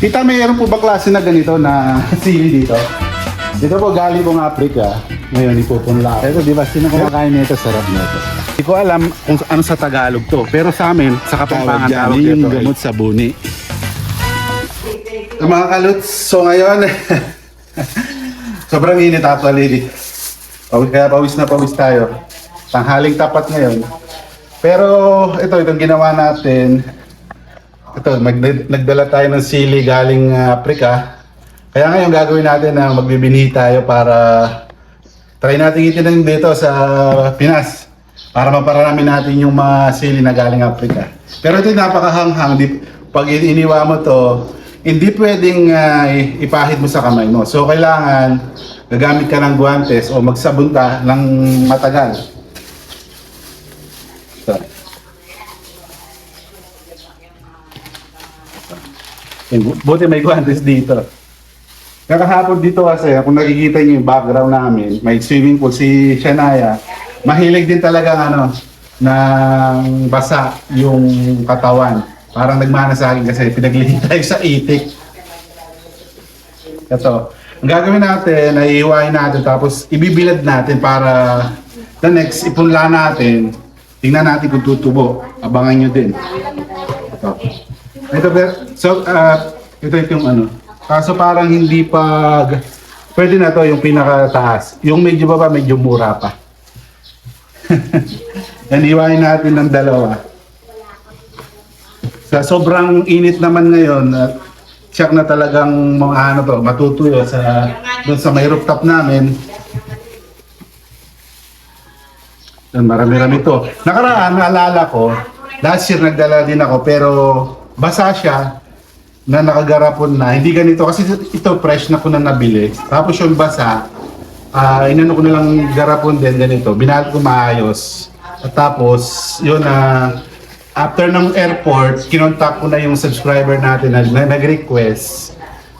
Tita, mayroon po ba klase na ganito na sili dito? Dito po galing pong Africa. Ngayon, ipupunla ako. Ito, di ba, sino kumakain nito? Sarap nito. Hindi ko alam kung ano sa Tagalog to. Pero sa amin, sa Kapampangan Tawag tawag yung dito, gamot gamot sa buni. So, mga kaluts, so ngayon, sobrang init actually. Pawis, kaya pawis na pawis tayo. Tanghaling tapat ngayon. Pero ito, itong ginawa natin, ito, mag- nagdala tayo ng sili galing ah, Africa. Kaya ngayon gagawin natin na magbibinhi tayo para try natin itinanim dito sa Pinas. Para maparami natin yung mga sili na galing Africa. Pero ito napakahanghang. Di, pag iniwa mo to, hindi pwedeng ah, ipahid mo sa kamay mo. So kailangan gagamit ka ng guantes o magsabon ka ng matagal. Ito. Eh, bu- Buti may guantes dito. Kakahapon dito kasi, kung nakikita niyo yung background namin, may swimming pool si Shania. Mahilig din talaga ano, ng basa yung katawan. Parang nagmana sa akin kasi pinaglihi tayo sa itik. Ito. Ang gagawin natin, ay natin tapos ibibilad natin para the next ipunla natin. Tingnan natin kung tutubo. Abangan nyo din. Ito. Ito, so, ah, ito, ito yung ano. Kaso parang hindi pa, pwede na to yung pinakataas. Yung medyo baba, medyo mura pa. Yan, iwain natin ng dalawa. Sa sobrang init naman ngayon, at siyak na talagang mga ano to, matutuyo sa, doon sa may rooftop namin. Yan, marami-rami to. Nakaraan, naalala ko, last year nagdala din ako, pero basa siya na nakagarapon na. Hindi ganito, kasi ito fresh na ko na nabili. Tapos yung basa, ah inano ko na lang garapon din ganito. Binalot ko maayos. At tapos, yun na, after ng airport, kinontak ko na yung subscriber natin na, na nag-request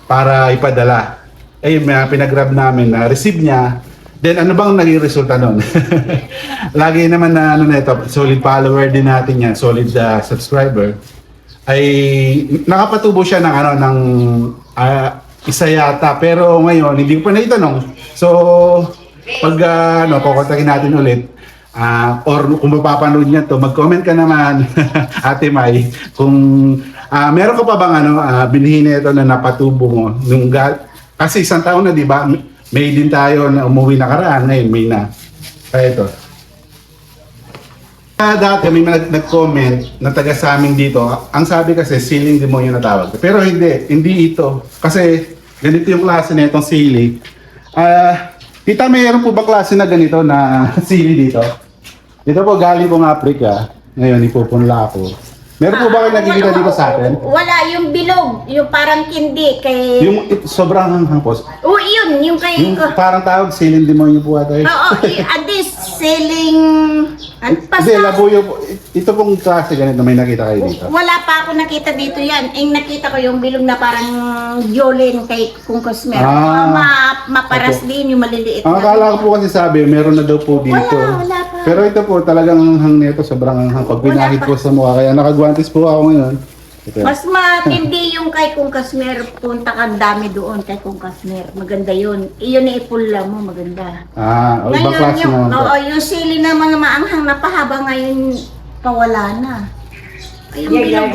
para ipadala. Eh, may pinag-grab namin na receive niya. Then ano bang naging resulta nun? Lagi naman na ano na ito, solid follower din natin yan, solid uh, subscriber. Ay nakapatubo siya ng ano ng ah, isa yata pero ngayon hindi ko pa naitanong. So pag uh, ano kukontakin natin ulit ah, or kung mapapanood niya to, mag-comment ka naman Ate Mai kung ah, meron ka pa bang ano uh, binhi nito na napatubo mo nung kasi isang taon na di ba? May din tayo na umuwi na karaan ngayon may na. Kaya ito. Ah, dati may nag- nag-comment na taga sa amin dito. Ang sabi kasi siling demonyo na tawag. Pero hindi, hindi ito. Kasi ganito yung klase na itong sili. Ah, tita, mayroon po ba klase na ganito na sili dito? Dito po galing pong Africa. Ngayon ipupunla ako. Meron po ba kayo nakikita dito sa atin? Wala, yung bilog, yung parang kindi kay... Yung it- sobrang hanghang po. Oo, yun, yung kay... Yung parang tawag siling demonyo po ata. Oo, at this, selling... Ano, Hindi, labuyo po. Ito pong klase ganito may nakita kayo dito. Wala pa ako nakita dito yan. Ang nakita ko yung bilog na parang Jolene kay Kung Cosmero. Ah. ma maparas din yung maliliit Ang akala ko po kasi sabi, meron na daw po dito. Wala, wala pa. Pero ito po, talagang hanghang nito, sobrang hanghang. Pag binahid po sa mukha, kaya nakagwantes po ako ngayon. Ito. Mas matindi yung kay Kung Cosmero. Punta kang dami doon kay Kung Cosmero. Maganda yun. Iyon na ipula mo, maganda. Ah, o Ngayon, klase yung, naman po. oo, yung sili naman na maanghang na pahaba ngayon, pawala na. Ay, yung bilog.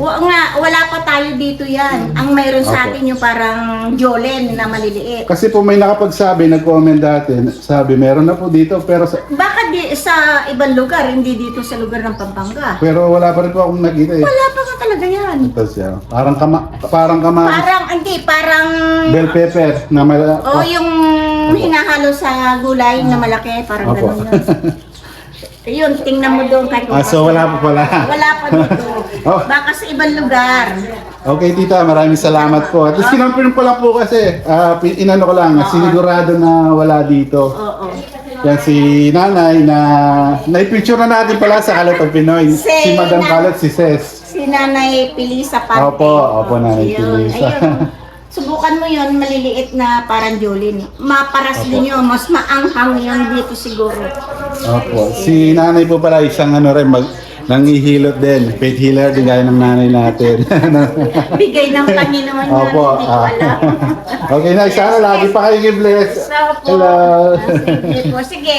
Wa, nga, wala pa tayo dito yan. Ang mayroon Opo. sa atin yung parang Jolen na maliliit. Kasi po may nakapagsabi, nag-comment dati, sabi, meron na po dito, pero sa, Baka sa ibang lugar, hindi dito sa lugar ng Pampanga. pero wala pa rin po akong nakita eh. Wala pa nga talaga yan. Ito siya. Parang kama, parang kama, Parang, hindi, parang... bell pepper na mala, O yung hinahalo sa gulay na malaki, parang Opo. gano'n yun. Ayun, tingnan mo doon kay Ah, so wala pa pala. Wala pa dito. Oh. Baka sa ibang lugar. Okay, tita, maraming salamat po. At least kinompirm ko lang po kasi, ah, pin- inano ko lang, sinigurado na wala dito. Oo. Yan si nanay na, na-picture na natin pala sa Kalat of Pinoy. Si Si Madam na- Kalat, si Ses. Si Nanay Pilisa Pante. Opo, opo, Nanay Ayun, Pilisa. ayun. Subukan mo yon maliliit na parang Jolene. Maparas Opo. din yun. Mas maanghang yun dito siguro. Opo. Si nanay po pala isang ano rin, mag, Nangihilot din. Faith healer din gaya ng nanay natin. Bigay ng Panginoon namin, Opo. hindi ko ah. alam. okay na, sana lagi pa kayo i-bless. Opo. Hello. Sige po, sige.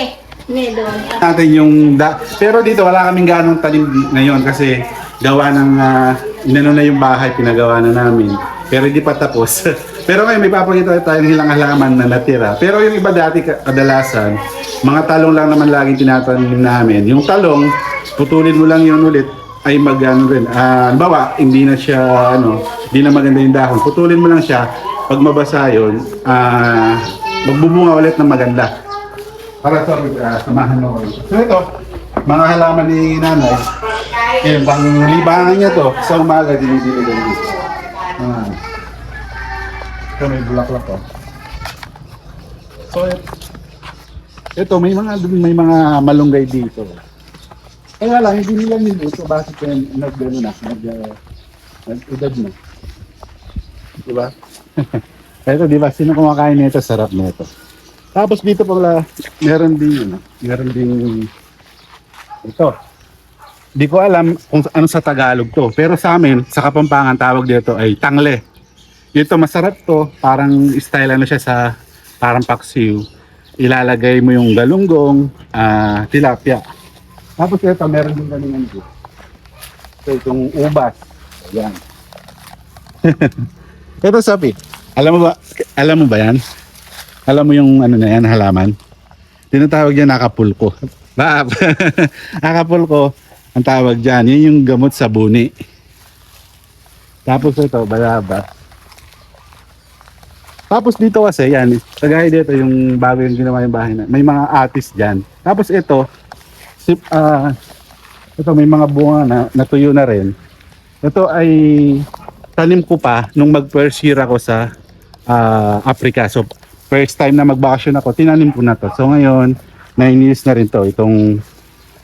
Natin yung da pero dito wala kaming ganong tanim ngayon kasi gawa ng uh, inano na yung bahay pinagawa na namin pero hindi pa tapos pero ngayon may papakita tayo ng ilang halaman na natira pero yung iba dati ka- kadalasan mga talong lang naman laging tinatanim namin yung talong putulin mo lang yun ulit ay mag ano rin ah bawa hindi na siya ano hindi na maganda yung dahon putulin mo lang siya pag mabasa yun ah magbubunga ulit ng maganda para sa uh, samahan mo. So ito, mga halaman ni nanay. Eh, pang libangan niya to, sa umaga dinidili din dito. Ah. Ito may bulaklak to. So ito, may mga may mga malunggay dito. Kaya lang, hindi nila niluto. Bakit yan, nag-ano na, nag, uh, nag-edad na. Diba? ito, di ba? Sino kumakain nito? Sarap nito. Tapos dito pala, meron din, ano, meron din ito. Di ko alam kung ano sa Tagalog to. Pero sa amin, sa Kapampangan, tawag dito ay tangle. Ito, masarap to. Parang style ano siya sa parang paksiw. Ilalagay mo yung galunggong, ah, tilapia. Tapos ito, meron din galingan dito. Ito, itong ubas. Ayan. ito, Sophie. Alam mo ba, alam mo ba yan? Alam mo yung ano na yan, halaman? Tinatawag yan akapulko. Ba, akapulko, ang tawag dyan, yun yung gamot sa buni. Tapos ito, balaba. Tapos dito kasi, yan, kagaya dito yung bago yung ginawa yung bahay na, may mga atis dyan. Tapos ito, sip, ah, ito may mga bunga na natuyo na rin. Ito ay tanim ko pa nung mag-first year ako sa ah, Africa. So, first time na magbakasyon ako, tinanim ko na to. So, ngayon, 9 years na rin to, itong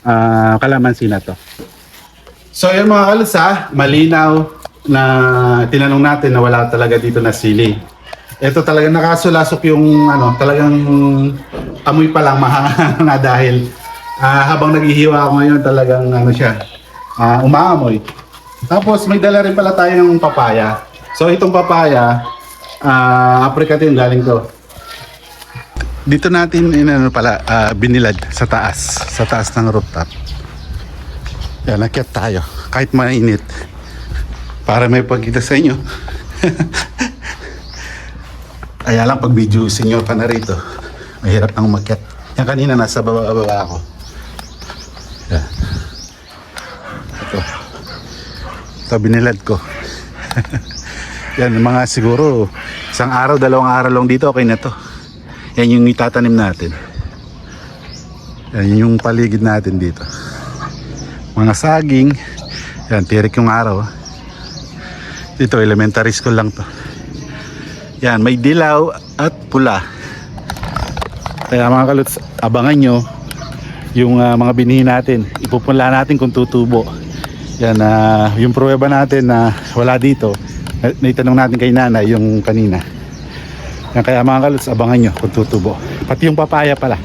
ah, kalamansi na to. So, yun mga kalsa, malinaw na tinanong natin na wala talaga dito na sili. Ito talaga nakasulasok yung ano, talagang amoy pa lang mahanga na dahil ah, habang naghihiwa ako ngayon talagang ano siya, ah, umaamoy. Tapos may dala rin pala tayo ng papaya. So itong papaya, ah apricot yun galing to. Dito natin inano pala ah, binilad sa taas, sa taas ng rooftop. Yan, nakyat tayo. Kahit mainit. Para may pagkita sa inyo. Kaya lang pag video senior ka na rito, mahirap nang umakyat. Yan kanina nasa baba-baba ako. Yan. Ito. Ito binilad ko. Yan, mga siguro isang araw, dalawang araw lang dito, okay na to. Yan yung itatanim natin. Yan yung paligid natin dito. Mga saging. Yan, tirik yung araw. Dito, elementary school lang to. Yan, may dilaw at pula. Kaya mga kaluts, abangan nyo yung ah, mga binhi natin. Ipupunla natin kung tutubo. Yan, ah, yung pruweba natin na wala dito. Na, naitanong natin kay nanay yung kanina. Yan, kaya mga kaluts, abangan nyo kung tutubo. Pati yung papaya pala.